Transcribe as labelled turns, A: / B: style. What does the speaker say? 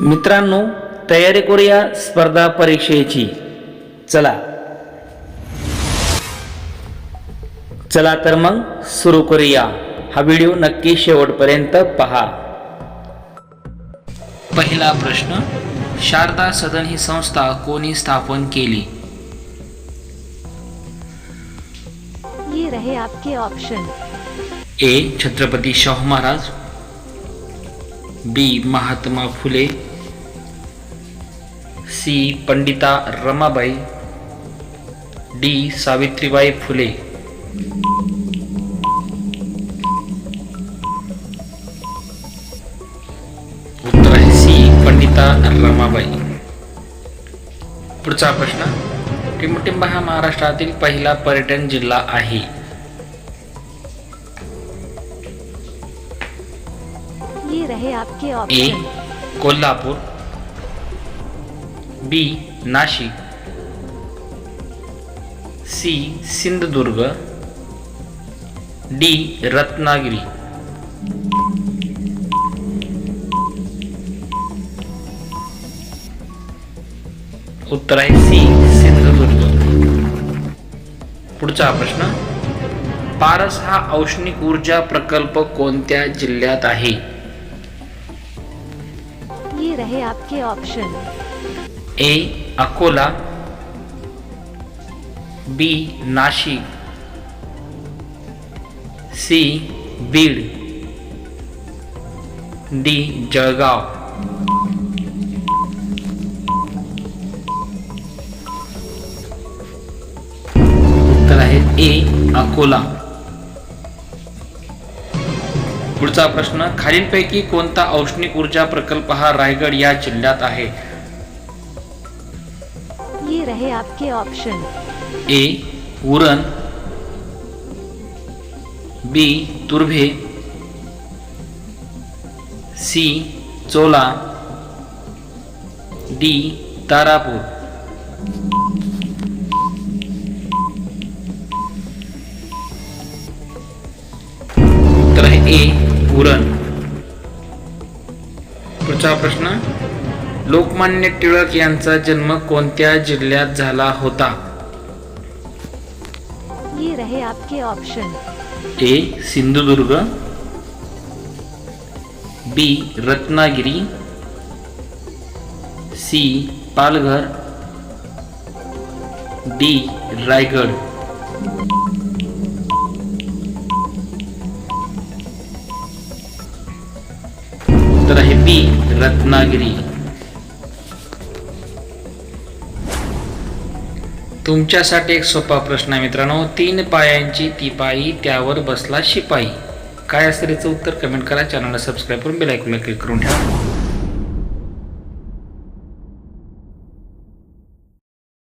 A: मित्रांनो तयारी करूया स्पर्धा परीक्षेची. चला. चला तर मग सुरू करूया. हा व्हिडिओ नक्की शेवटपर्यंत पहा. पहिला प्रश्न शारदा सदन ही संस्था कोणी स्थापन केली?
B: ये रहे आपके option
A: A Chhatrapati Shahu Maharaj. B Mahatma Phule. C. Pandita Ramabai D. Savitribai Phule. उत्तर आहे सी. पंडिता रमाबाई. पुढचा प्रश्न टिंबटिंब हा महाराष्ट्रातील पहिला पर्यटन जिल्हा आहे.
B: ये रहे आपके
A: A. Kolhapur B Nashik. C Sindhudurg. D Ratnagiri. उत्तर आहे सी सिंधुदुर्ग. पुढचा प्रश्न. पारस हा औष्णिक ऊर्जा प्रकल्प कोणत्या जिल्ह्यात आहे?
B: ये रहे आपके option
A: A Akola. B Nashik. C Beed. D Jalgaon. उत्तर आहे ए अकोला. पुढचा प्रश्न खालीलपैकी कोणता औष्णिक ऊर्जा प्रकल्प हा रायगड या जिल्ह्यात आहे?
B: ये रहे आपके option
A: A Uran B Turbhe. C Chola. D Tarapur. उत्तर आहे ए उरण पुढचा प्रश्न. लोकमान्य टिळक यांचा जन्म कोणत्या जिल्ह्यात झाला होता?
B: ये रहे आपके option
A: A Sindhudurg. B Ratnagiri. C Palghar. D Raigad. तर आहे बी रत्नागिरी. तुमच्यासाठी एक सोपा प्रश्न आहे मित्रांनो. तीन पायांची ती पायी त्यावर बसला शिपाई. काय असेल याचं उत्तर कमेंट करा. चॅनलला सबस्क्राईब करून बेल क्लिक करून ठेवा.